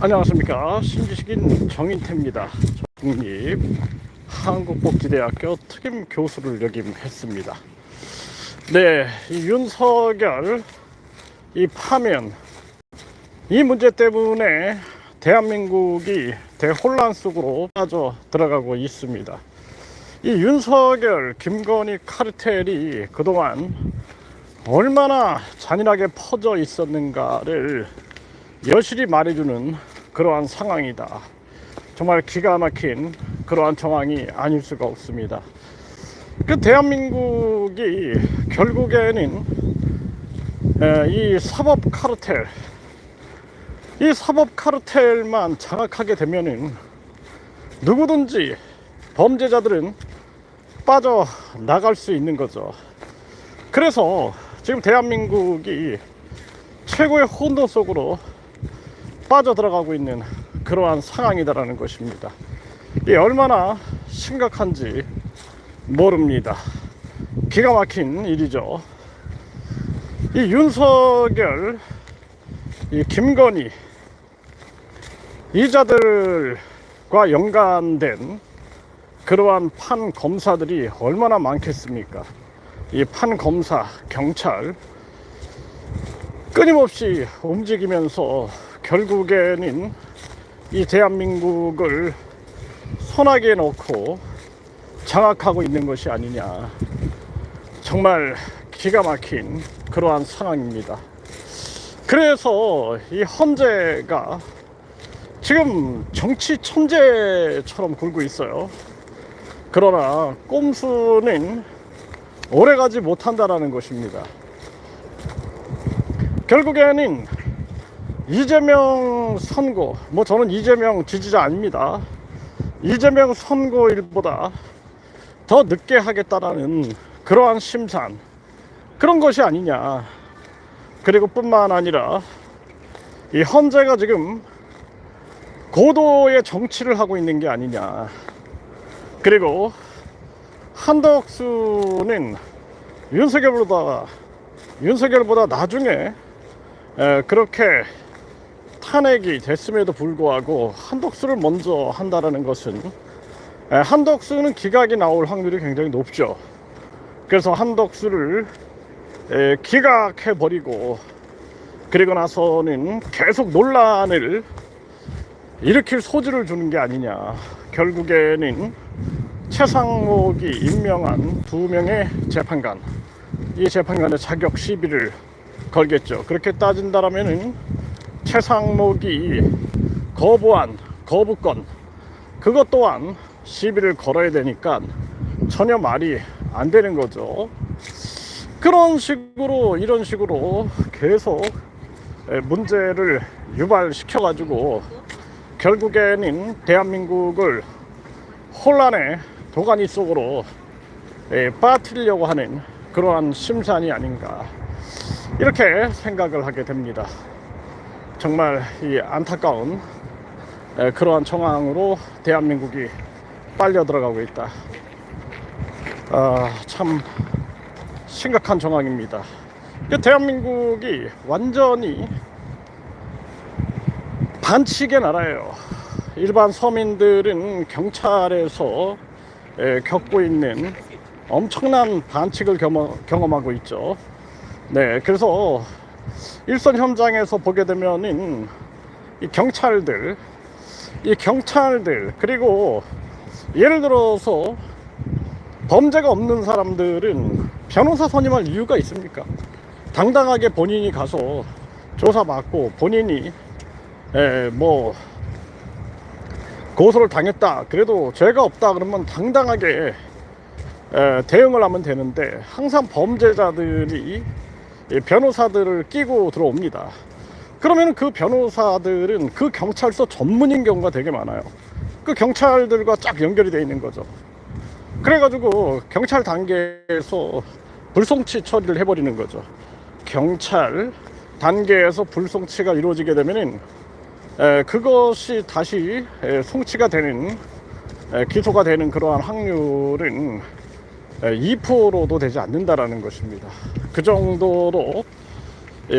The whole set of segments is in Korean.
안녕하십니까. 신지식인 정인태입니다. 국립 한국복지대학교 특임 교수를 역임했습니다. 네, 이 윤석열 이 파면 이 문제 때문에 대한민국이 대혼란 속으로 빠져 들어가고 있습니다. 이 윤석열 김건희 카르텔이 그동안 얼마나 잔인하게 퍼져 있었는가를 여실히 말해주는 그러한 상황이다. 정말 기가 막힌 그러한 정황이 아닐 수가 없습니다. 그 대한민국이 결국에는 에, 이 사법 카르텔, 이 사법 카르텔만 장악하게 되면은 누구든지 범죄자들은 빠져 나갈 수 있는 거죠. 그래서 지금 대한민국이 최고의 혼돈 속으로 빠져 들어가고 있는 그러한 상황이다라는 것입니다. 이 얼마나 심각한지 모릅니다. 기가 막힌 일이죠. 이 윤석열, 이 김건희 이자들과 연관된 그러한 판 검사들이 얼마나 많겠습니까? 이 판 검사, 경찰 끊임없이 움직이면서 결국에는 이 대한민국을 손아귀에 넣고 장악하고 있는 것이 아니냐. 정말 기가 막힌 그러한 상황입니다. 그래서 이 헌재가 지금 정치 천재처럼 굴고 있어요. 그러나 꼼수는 오래가지 못한다라는 것입니다. 결국에는 이재명 선거, 뭐 저는 이재명 지지자 아닙니다. 이재명 선거일보다 더 늦게 하겠다라는 그러한 심산, 그런 것이 아니냐. 그리고 뿐만 아니라 이 헌재가 지금 고도의 정치를 하고 있는 게 아니냐. 그리고 한덕수는 윤석열보다 윤석열보다 나중에 에, 그렇게 탄핵이 됐음에도 불구하고 한덕수를 먼저 한다라는 것은 에, 한덕수는 기각이 나올 확률이 굉장히 높죠. 그래서 한덕수를 에, 기각해 버리고 그리고 나서는 계속 논란을 일으킬 소지를 주는 게 아니냐. 결국에는 최상목이 임명한 두 명의 재판관, 이 재판관의 자격 시비를 걸겠죠. 그렇게 따진다라면은 최상목이 거부한 거부권 그것 또한 시비를 걸어야 되니까 전혀 말이 안 되는 거죠. 그런 식으로 이런 식으로 계속 문제를 유발시켜 가지고 결국에는 대한민국을 혼란의 도가니 속으로 빠뜨리려고 하는 그러한 심산이 아닌가 이렇게 생각을 하게 됩니다. 정말 이 안타까운 그러한 정황으로 대한민국이 빨려 들어가고 있다. 아, 참 심각한 정황입니다. 대한민국이 완전히 반칙의 나라예요. 일반 서민들은 경찰에서 겪고 있는 엄청난 반칙을 경험, 하고 있죠. 네, 그래서 일선 현장에서 보게 되면은 이 경찰들, 이 경찰들 그리고 예를 들어서 범죄가 없는 사람들은 변호사 선임할 이유가 있습니까? 당당하게 본인이 가서 조사받고 본인이 에, 뭐 고소를 당했다 그래도 죄가 없다 그러면 당당하게 에, 대응을 하면 되는데 항상 범죄자들이 변호사들을 끼고 들어옵니다. 그러면 그 변호사들은 그 경찰서 전문인 경우가 되게 많아요. 그 경찰들과 쫙 연결이 되어 있는 거죠. 그래가지고 경찰 단계에서 불송치 처리를 해버리는 거죠. 경찰 단계에서 불송치가 이루어지게 되면은 에, 그것이 다시 에, 송치가 되는 에, 기소가 되는 그러한 확률은 2%도 되지 않는다라는 것입니다. 그 정도로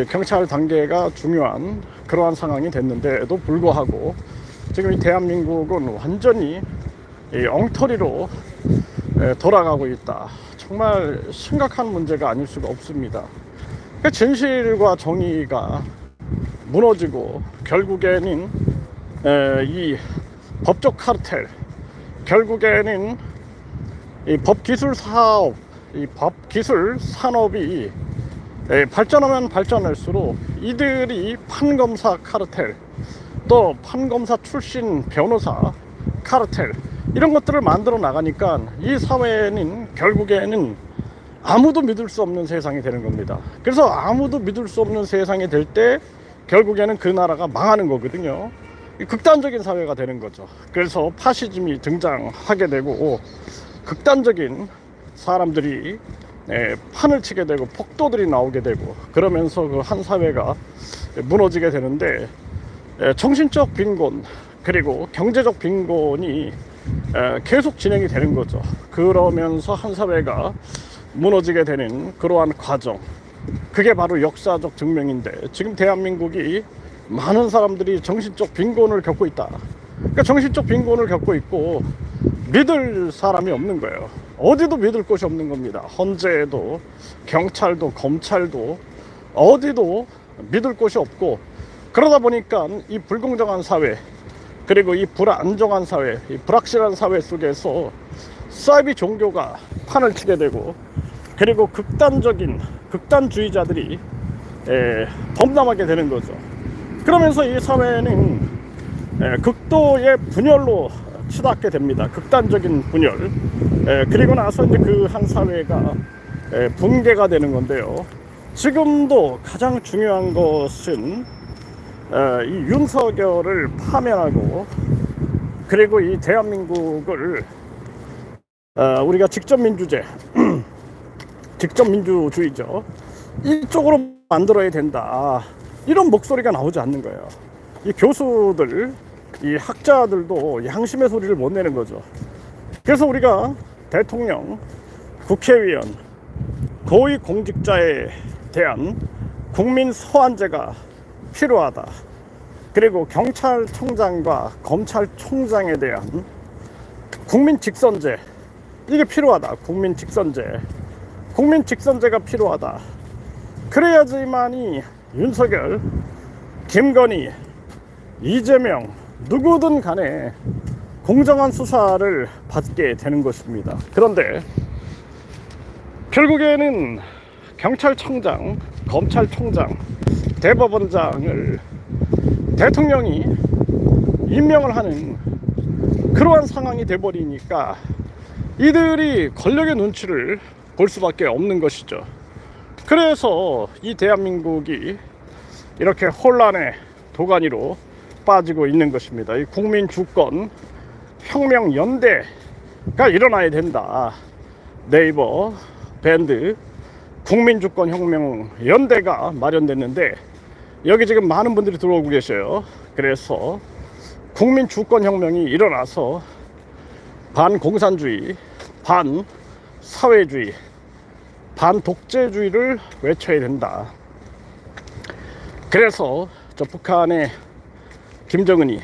경찰 단계가 중요한 그러한 상황이 됐는데도 불구하고 지금 이 대한민국은 완전히 이 엉터리로 에, 돌아가고 있다. 정말 심각한 문제가 아닐 수가 없습니다. 그 진실과 정의가 무너지고 결국에는 에, 이 법적 카르텔 결국에는 이 법기술 사업 이 법기술 산업이 에, 발전하면 발전할수록 이들이 판검사 카르텔 또 판검사 출신 변호사 카르텔 이런 것들을 만들어 나가니까 이 사회는 결국에는 아무도 믿을 수 없는 세상이 되는 겁니다. 그래서 아무도 믿을 수 없는 세상이 될 때 결국에는 그 나라가 망하는 거거든요. 이 극단적인 사회가 되는 거죠. 그래서 파시즘이 등장하게 되고 극단적인 사람들이 예, 판을 치게 되고 폭도들이 나오게 되고 그러면서 그 한 사회가 무너지게 되는데 예, 정신적 빈곤 그리고 경제적 빈곤이 에, 계속 진행이 되는 거죠. 그러면서 한 사회가 무너지게 되는 그러한 과정. 그게 바로 역사적 증명인데 지금 대한민국이 많은 사람들이 정신적 빈곤을 겪고 있다. 그러니까 정신적 빈곤을 겪고 있고 믿을 사람이 없는 거예요. 어디도 믿을 곳이 없는 겁니다. 헌재에도 경찰도 검찰도 어디도 믿을 곳이 없고 그러다 보니까 이 불공정한 사회 그리고 이 불안정한 사회, 이 불확실한 사회 속에서 사이비 종교가 판을 치게 되고 그리고 극단적인 극단주의자들이 에, 범람하게 되는 거죠. 그러면서 이 사회는 에, 극도의 분열로 치닫게 됩니다. 극단적인 분열. 에, 그리고 나서 이제 그 한 사회가 에, 붕괴가 되는 건데요. 지금도 가장 중요한 것은 어, 이 윤석열을 파면하고 그리고 이 대한민국을 어, 우리가 직접 민주제, 직접 민주주의죠. 이쪽으로 만들어야 된다. 이런 목소리가 나오지 않는 거예요. 이 교수들, 이 학자들도 양심의 소리를 못 내는 거죠. 그래서 우리가 대통령, 국회의원, 고위 공직자에 대한 국민 소환제가 필요하다. 그리고 경찰청장과 검찰총장에 대한 국민 직선제 이게 필요하다. 국민 직선제. 국민 직선제가 필요하다. 그래야지만이 윤석열, 김건희, 이재명 누구든 간에 공정한 수사를 받게 되는 것입니다. 그런데 결국에는 경찰청장, 검찰총장, 대법원장을 대통령이 임명을 하는 그러한 상황이 돼버리니까 이들이 권력의 눈치를 볼 수밖에 없는 것이죠. 그래서 이 대한민국이 이렇게 혼란의 도가니로 빠지고 있는 것입니다. 이 국민 주권 혁명 연대가 일어나야 된다. 네이버 밴드 국민 주권 혁명 연대가 마련됐는데 여기 지금 많은 분들이 들어오고 계셔요. 그래서 국민 주권 혁명이 일어나서 반공산주의, 반사회주의, 반독재주의를 외쳐야 된다. 그래서 저 북한의 김정은이,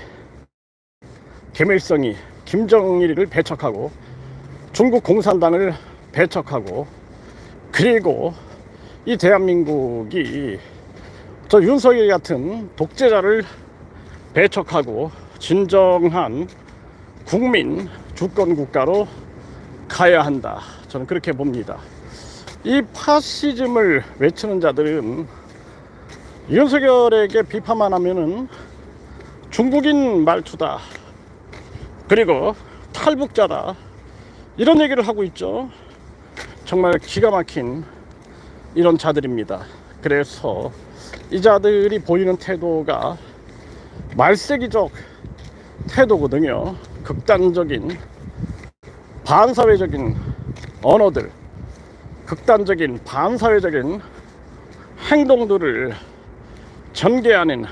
김일성이 김정일을 배척하고 중국 공산당을 배척하고 그리고 이 대한민국이 저 윤석열 같은 독재자를 배척하고 진정한 국민 주권 국가로 가야 한다. 저는 그렇게 봅니다. 이 파시즘을 외치는 자들은 윤석열에게 비판만 하면은 중국인 말투다. 그리고 탈북자다. 이런 얘기를 하고 있죠. 정말 기가 막힌 이런 자들입니다. 그래서 이 자들이 보이는 태도가 말세기적 태도거든요. 극단적인 반사회적인 언어들, 극단적인 반사회적인 행동들을 전개하는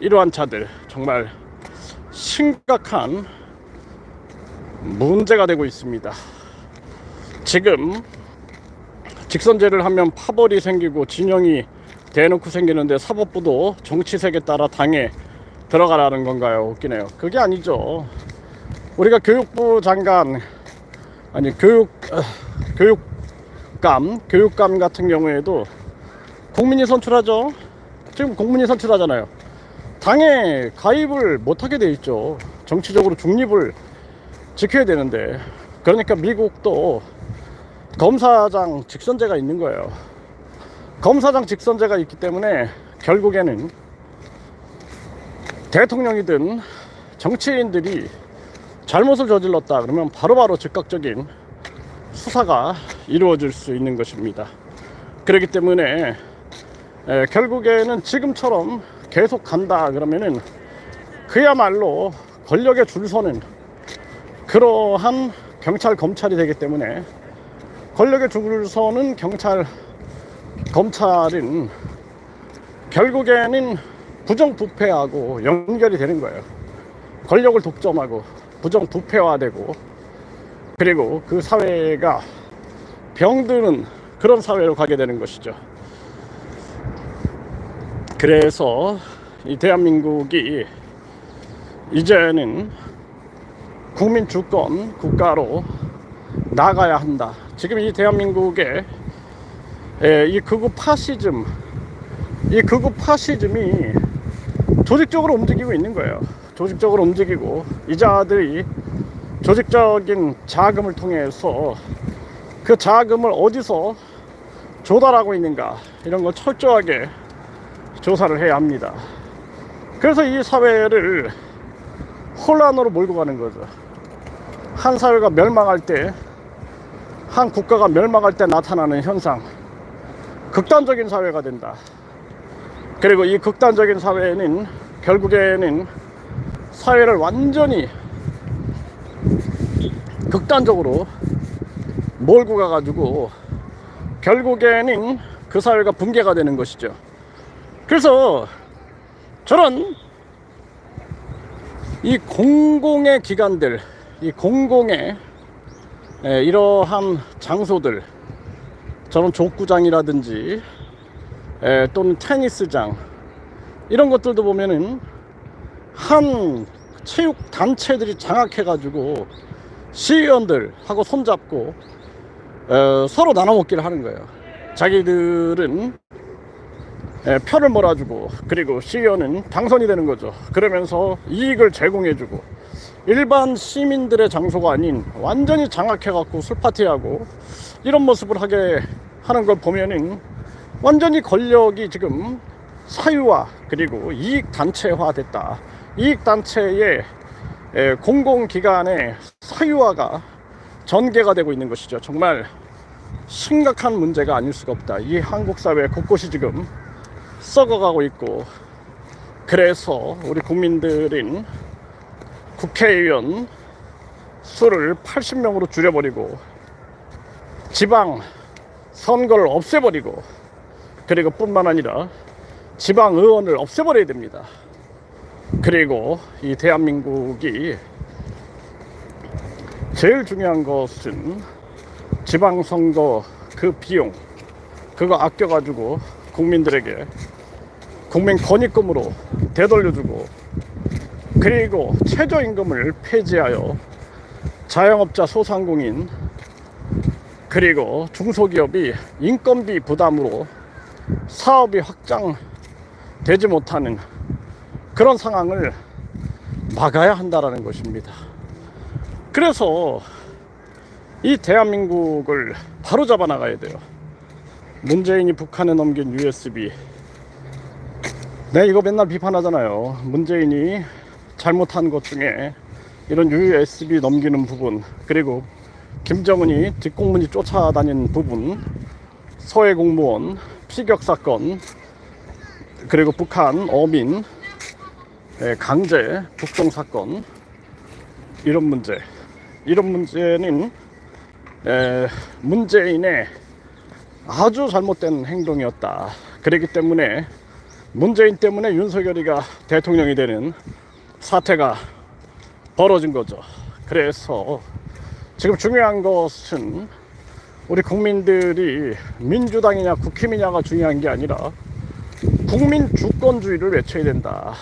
이러한 자들 정말 심각한 문제가 되고 있습니다. 지금 직선제를 하면 파벌이 생기고 진영이 대놓고 생기는데 사법부도 정치색에 따라 당에 들어가라는 건가요? 웃기네요. 그게 아니죠. 우리가 교육부 장관 아니 교육 어, 교육감 교육감 같은 경우에도 국민이 선출하죠. 지금 국민이 선출하잖아요. 당에 가입을 못하게 돼 있죠. 정치적으로 중립을 지켜야 되는데 그러니까 미국도 검사장 직선제가 있는 거예요. 검사장 직선제가 있기 때문에 결국에는 대통령이든 정치인들이 잘못을 저질렀다 그러면 바로바로 즉각적인 수사가 이루어질 수 있는 것입니다. 그렇기 때문에 에, 결국에는 지금처럼 계속 간다 그러면은 그야말로 권력의 줄 서는 그러한 경찰 검찰이 되기 때문에 권력의 줄 서는 경찰 검찰은 결국에는 부정부패하고 연결이 되는 거예요. 권력을 독점하고 부정부패화되고 그리고 그 사회가 병드는 그런 사회로 가게 되는 것이죠. 그래서 이 대한민국이 이제는 국민 주권 국가로 나가야 한다. 지금 이 대한민국의 에, 이 극우 파시즘, 이 극우 파시즘이 조직적으로 움직이고 있는 거예요. 조직적으로 움직이고 이자들이 조직적인 자금을 통해서 그 자금을 어디서 조달하고 있는가 이런 걸 철저하게 조사를 해야 합니다. 그래서 이 사회를 혼란으로 몰고 가는 거죠. 한 사회가 멸망할 때, 한 국가가 멸망할 때 나타나는 현상, 극단적인 사회가 된다. 그리고 이 극단적인 사회는 결국에는 사회를 완전히 극단적으로 몰고 가가지고 결국에는 그 사회가 붕괴가 되는 것이죠. 그래서 저는 이 공공의 기관들, 이 공공의 에, 이러한 장소들, 저런 족구장이라든지 에, 또는 테니스장 이런 것들도 보면은 한 체육 단체들이 장악해가지고 시의원들하고 손잡고 어, 서로 나눠 먹기를 하는 거예요. 자기들은 에, 표를 몰아주고 그리고 시의원은 당선이 되는 거죠. 그러면서 이익을 제공해주고 일반 시민들의 장소가 아닌 완전히 장악해갖고 술 파티하고 이런 모습을 하게 하는 걸 보면은 완전히 권력이 지금 사유화 그리고 이익 단체화 됐다. 이익 단체의 에, 공공기관의 사유화가 전개가 되고 있는 것이죠. 정말 심각한 문제가 아닐 수가 없다. 이 한국 사회 곳곳이 지금 썩어가고 있고 그래서 우리 국민들은 국회의원 수를 80명으로 줄여버리고 지방 선거를 없애버리고 그리고 뿐만 아니라 지방 의원을 없애버려야 됩니다. 그리고 이 대한민국이 제일 중요한 것은 지방선거 그 비용 그거 아껴가지고 국민들에게 국민 권익금으로 되돌려주고 그리고 최저임금을 폐지하여 자영업자 소상공인 그리고 중소기업이 인건비 부담으로 사업이 확장되지 못하는 그런 상황을 막아야 한다라는 것입니다. 그래서 이 대한민국을 바로 잡아 나가야 돼요. 문재인이 북한에 넘긴 USB. 네, 이거 맨날 비판하잖아요. 문재인이 잘못한 것 중에 이런 USB 넘기는 부분, 그리고 김정은이 뒷공문이 쫓아다닌 부분, 서해 공무원 피격 사건, 그리고 북한 어민 예, 강제 북송 사건, 이런 문제. 이런 문제는 에, 문재인의 아주 잘못된 행동이었다. 그렇기 때문에 문재인 때문에 윤석열이가 대통령이 되는 사태가 벌어진 거죠. 그래서 지금 중요한 것은 우리 국민들이 민주당이냐 국힘이냐가 중요한 게 아니라 국민 주권주의를 외쳐야 된다.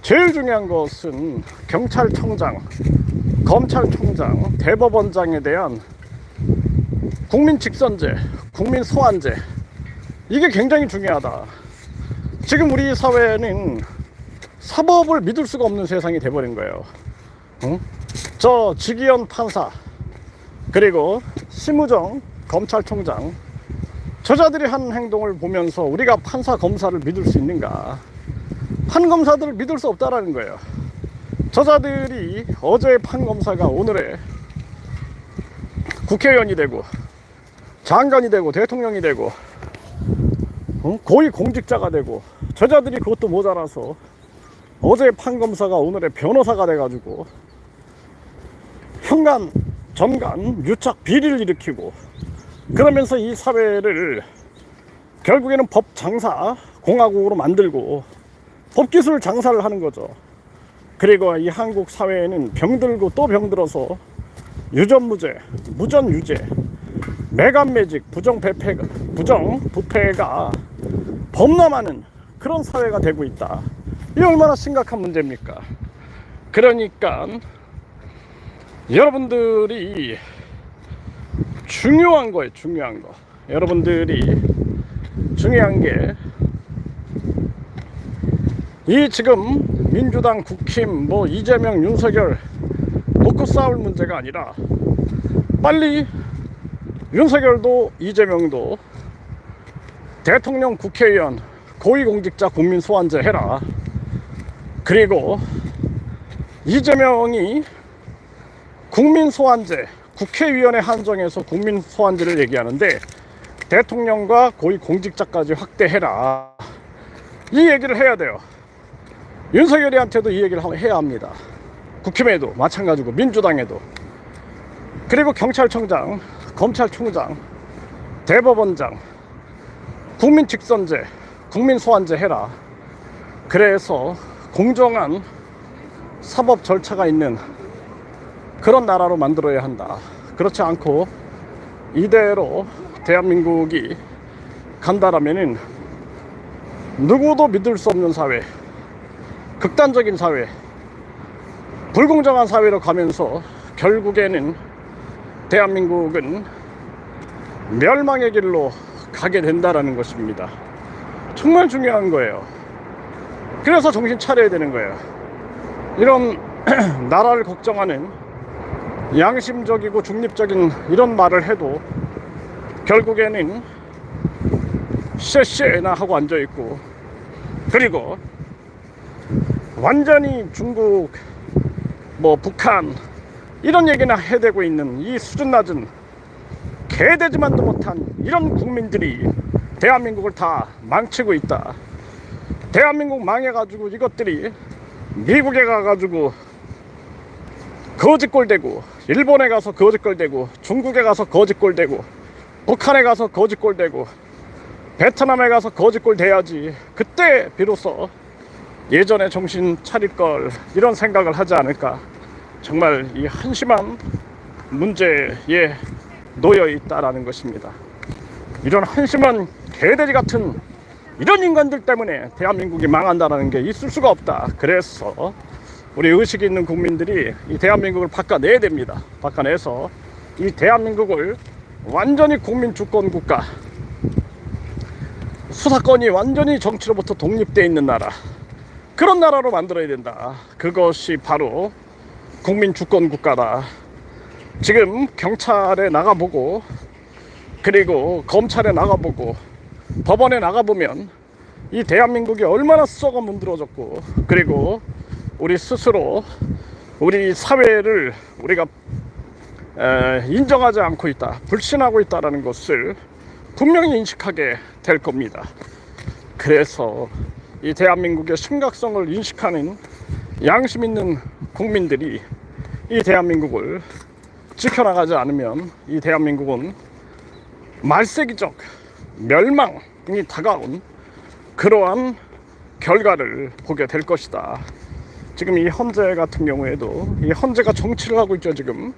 제일 중요한 것은 경찰청장, 검찰총장, 대법원장에 대한 국민 직선제, 국민 소환제 이게 굉장히 중요하다. 지금 우리 사회는 사법을 믿을 수가 없는 세상이 돼버린 거예요. 응? 저 지기현 판사 그리고 심우정 검찰총장 저자들이 한 행동을 보면서 우리가 판사 검사를 믿을 수 있는가? 판 검사들을 믿을 수 없다라는 거예요. 저자들이 어제의 판 검사가 오늘의 국회의원이 되고 장관이 되고 대통령이 되고 어? 고위 공직자가 되고 저자들이 그것도 모자라서 어제의 판검사가 오늘의 변호사가 돼가지고 현관, 전관, 유착 비리를 일으키고 그러면서 이 사회를 결국에는 법 장사 공화국으로 만들고 법 기술 장사를 하는 거죠. 그리고 이 한국 사회에는 병들고 또 병들어서 유전무죄, 무전유죄, 매간매직, 부정배패, 부정 부패가 범람하는 그런 사회가 되고 있다. 이 얼마나 심각한 문제입니까? 그러니까 여러분들이 중요한 거예요, 중요한 거. 여러분들이 중요한 게 이 지금 민주당 국힘 뭐 이재명 윤석열 놓고 싸울 문제가 아니라 빨리 윤석열도 이재명도 대통령 국회의원 고위공직자 국민 소환제 해라. 그리고 이재명이 국민 소환제 국회의원에 한정해서 국민 소환제를 얘기하는데 대통령과 고위공직자까지 확대해라. 이 얘기를 해야 돼요. 윤석열이한테도 이 얘기를 해야 합니다. 국힘에도 마찬가지고 민주당에도. 그리고 경찰청장, 검찰총장, 대법원장 국민 직선제, 국민 소환제 해라. 그래서 공정한 사법 절차가 있는 그런 나라로 만들어야 한다. 그렇지 않고 이대로 대한민국이 간다라면은 누구도 믿을 수 없는 사회, 극단적인 사회, 불공정한 사회로 가면서 결국에는 대한민국은 멸망의 길로 가게 된다라는 것입니다. 정말 중요한 거예요. 그래서 정신 차려야 되는 거예요. 이런 나라를 걱정하는 양심적이고 중립적인 이런 말을 해도 결국에는 쎄쎄나 하고 앉아 있고 그리고 완전히 중국, 뭐 북한 이런 얘기나 해대고 있는 이 수준 낮은 개되지만도 못한 이런 국민들이 대한민국을 다 망치고 있다. 대한민국 망해가지고 이것들이 미국에 가가지고 거짓골 대고 일본에 가서 거짓골 대고 중국에 가서 거짓골 대고 북한에 가서 거짓골 대고 베트남에 가서 거짓골 대야지 그때 비로소 예전에 정신 차릴 걸 이런 생각을 하지 않을까 정말 이 한심한 문제에 놓여 있다라는 것입니다. 이런 한심한 개돼지 같은 이런 인간들 때문에 대한민국이 망한다라는 게 있을 수가 없다. 그래서 우리 의식 있는 국민들이 이 대한민국을 바꿔내야 됩니다. 바꿔내서 이 대한민국을 완전히 국민 주권 국가 수사권이 완전히 정치로부터 독립되어 있는 나라 그런 나라로 만들어야 된다. 그것이 바로 국민 주권 국가다. 지금 경찰에 나가보고 그리고 검찰에 나가보고 법원에 나가보면 이 대한민국이 얼마나 썩어 문드러졌고 그리고 우리 스스로 우리 사회를 우리가 에, 인정하지 않고 있다 불신하고 있다라는 것을 분명히 인식하게 될 겁니다. 그래서 이 대한민국의 심각성을 인식하는 양심 있는 국민들이 이 대한민국을 지켜나가지 않으면 이 대한민국은 말세기적 멸망이 다가온 그러한 결과를 보게 될 것이다. 지금 이 헌재 같은 경우에도 이 헌재가 정치를 하고 있죠 지금.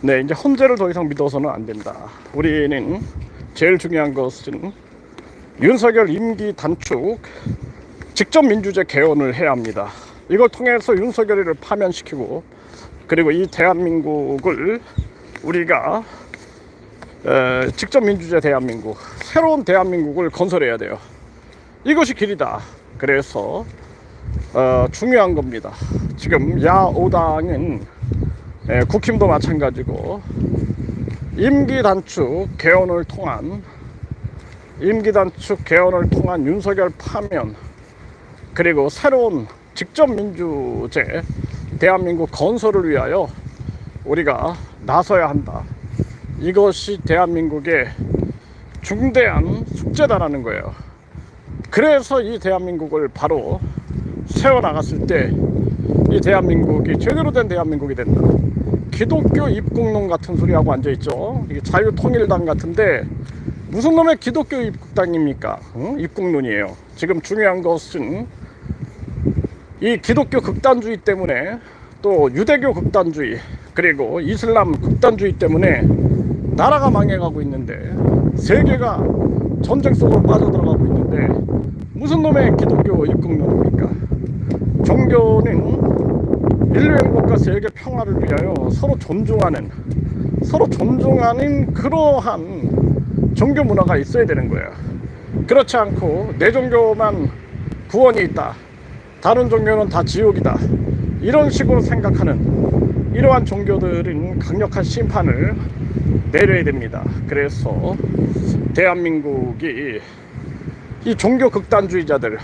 네 이제 헌재를 더 이상 믿어서는 안 된다. 우리는 제일 중요한 것은 윤석열 임기 단축 직접 민주제 개헌을 해야 합니다. 이걸 통해서 윤석열이를 파면시키고 그리고 이 대한민국을 우리가 에, 직접 민주제 대한민국 새로운 대한민국을 건설해야 돼요. 이것이 길이다. 그래서 어, 중요한 겁니다. 지금 야오당은 에, 국힘도 마찬가지고 임기 단축 개헌을 통한 임기 단축 개헌을 통한 윤석열 파면 그리고 새로운 직접 민주제 대한민국 건설을 위하여 우리가 나서야 한다. 이것이 대한민국의 중대한 숙제다라는 거예요. 그래서 이 대한민국을 바로 세워 나갔을 때 이 대한민국이 제대로 된 대한민국이 된다. 기독교 입국론 같은 소리하고 앉아 있죠. 이게 자유통일당 같은데 무슨 놈의 기독교 입국당입니까? 응? 입국론이에요. 지금 중요한 것은 이 기독교 극단주의 때문에 또 유대교 극단주의 그리고 이슬람 극단주의 때문에 나라가 망해가고 있는데 세계가 전쟁 속으로 빠져들어가고 있는데 무슨 놈의 기독교 입국론입니까? 종교는 인류 행복과 세계 평화를 위하여 서로 존중하는 서로 존중하는 그러한 종교 문화가 있어야 되는 거예요. 그렇지 않고 내 종교만 구원이 있다. 다른 종교는 다 지옥이다. 이런 식으로 생각하는 이러한 종교들은 강력한 심판을 내려야 됩니다. 그래서 대한민국이 이 종교 극단주의자들,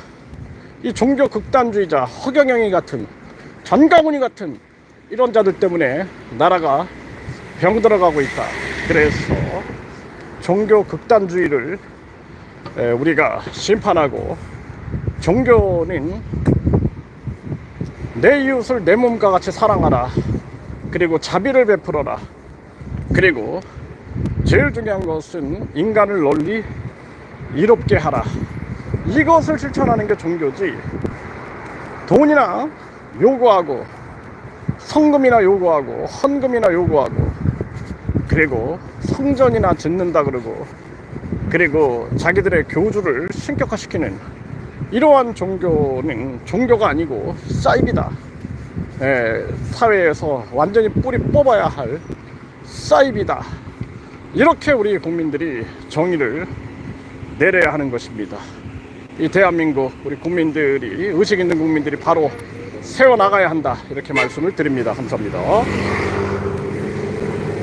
이 종교 극단주의자 허경영이 같은 전가훈이 같은 이런 자들 때문에 나라가 병 들어가고 있다. 그래서 종교 극단주의를 에, 우리가 심판하고 종교는 내 이웃을 내 몸과 같이 사랑하라. 그리고 자비를 베풀어라. 그리고 제일 중요한 것은 인간을 널리 이롭게 하라. 이것을 실천하는 게 종교지. 돈이나 요구하고 성금이나 요구하고 헌금이나 요구하고 그리고 성전이나 짓는다 그러고 그리고 자기들의 교주를 신격화시키는 이러한 종교는 종교가 아니고 사입이다. 예, 사회에서 완전히 뿌리 뽑아야 할 사입이다. 이렇게 우리 국민들이 정의를 내려야 하는 것입니다. 이 대한민국 우리 국민들이 의식 있는 국민들이 바로 세워 나가야 한다 이렇게 말씀을 드립니다. 감사합니다.